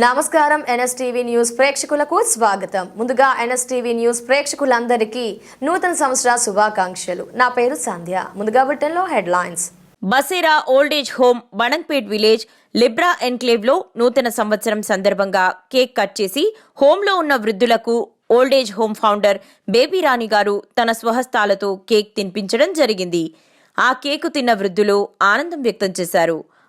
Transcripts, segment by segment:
నమస్కారం NSTV news ప్రేక్షకులకు స్వాగతం. ముందుగా ఎన్ఎస్టీవీ న్యూస్ ప్రేక్షకులందరికీ నూతన సంవత్సర శుభాకాంక్షలు. నా పేరు సంధ్య. ముందుగా బుట్టెన్లో headlines. Basera old age home Banampet village Libra ఎన్క్లేవ్లో నూతన సంవత్సరం సందర్భంగా కేక్ కట్ చేసి హోంలో ఉన్న వృద్ధులకు old age home founder Baby Rani గారు తన స్వహస్తాలతో కేక్ తినిపించడం జరిగింది. ఆ కేకు తిన్న వృద్ధులు ఆనందం వ్యక్తం చేశారు.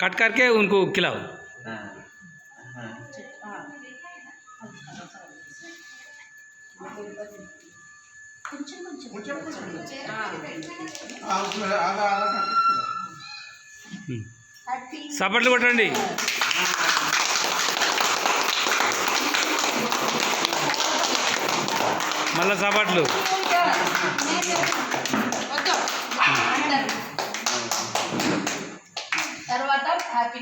कट करके उनको खिलाओ हाँ, उसमें आधा आधा करके खिलाओ। సపట్లు కొట్టండి మళ్ళా సపట్లు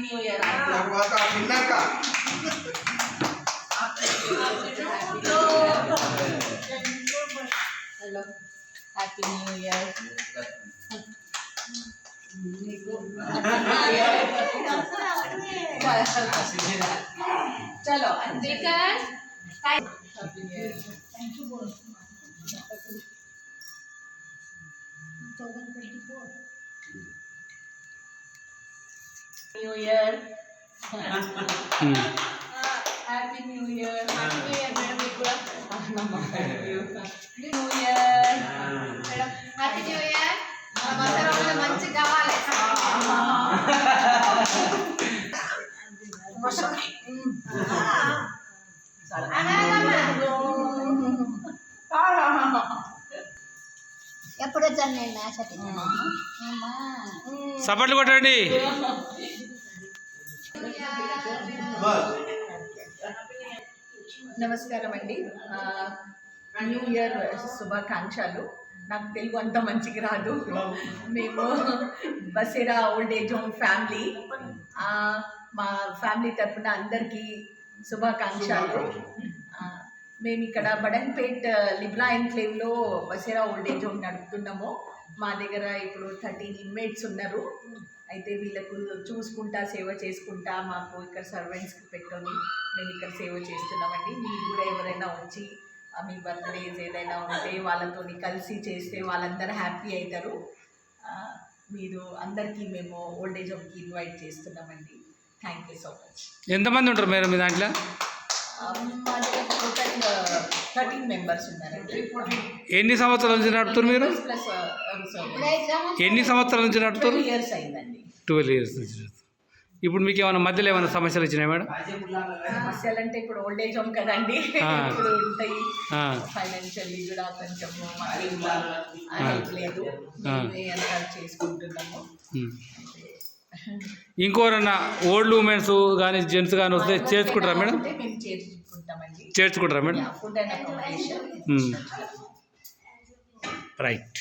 न्यू ईयर भगवान का फ़िल्म का हेलो हैप्पी न्यू ईयर चलो thank you New Year. Ah, Happy New Year. Happy New Year dari gue. Happy New Year. Happy New Year. మంచి కావాలి సపట్లు కొట్టండి. నమస్కారం అండి. న్యూ ఇయర్ శుభాకాంక్షలు. నాకు తెలుగు అంత మంచిగా రాదు. మేము Basera old age home family. ఆ, మా ఫ్యామిలీ తరఫున అందరికీ శుభాకాంక్షలు. మేము ఇక్కడ బడన్పేట్ లిబ్రా ఎన్క్లేవ్లో బసేరా ఓల్డ్ ఏజ్ హోమ్ నడుపుతున్నాము. మా దగ్గర ఇప్పుడు థర్టీన్ ఇన్మేట్స్ ఉన్నారు. అయితే వీళ్ళకు చూసుకుంటా సేవ చేసుకుంటా మాకు ఇక్కడ సర్వెంట్స్కి పెట్టుకొని మేము ఇక్కడ సేవ చేస్తున్నామండి. మీకు కూడా ఎవరైనా వచ్చి మీ బర్త్డేస్ ఏదైనా ఉంటే వాళ్ళతో కలిసి చేస్తే వాళ్ళందరూ హ్యాపీ అవుతారు. మీరు అందరికీ మేము ఓల్డ్ ఏజ్ హోమ్కి ఇన్వైట్ చేస్తున్నామండి. Thank you so much. ఎంతమంది ఉంటారు మేడం మీ దాంట్లో? థర్టీన్ మెంబర్స్ ఉన్నారండి. ఎన్ని సంవత్సరాల నుంచి నడుపుతారు మీరు? ప్లస్ ఎగ్జామ్ ఎన్ని సంవత్సరాల నుంచి నడుపుతారు ట్వెల్వ్ ఇయర్స్ అయిందండి. ట్వెల్వ్ ఇయర్స్ నుంచి నడుపుతారు. ఇప్పుడు మీకు ఏమైనా మధ్యలో ఏమైనా సమస్యలు వచ్చినాయి మేడం? సమస్యలు అంటే ఇప్పుడు ఓల్డ్ ఏజ్ హోమ్ కదండి. ఆ. ఇప్పుడు ఉంటాయి. ఆ, ఫైనాన్షియల్లీ కూడా కొంచెం మాకు ఇంకా హెల్ప్ లేదు. ఆ. మేమే అంతా చేసుకుంటున్నాము. ఉమ్. ఇంకోరన్నా ఓల్డ్ ఉమెన్స్ కానీ జెంట్స్ కానీ వస్తే చేర్చుకుంటారా మేడం? చేర్చుకుంటారా మేడం. రైట్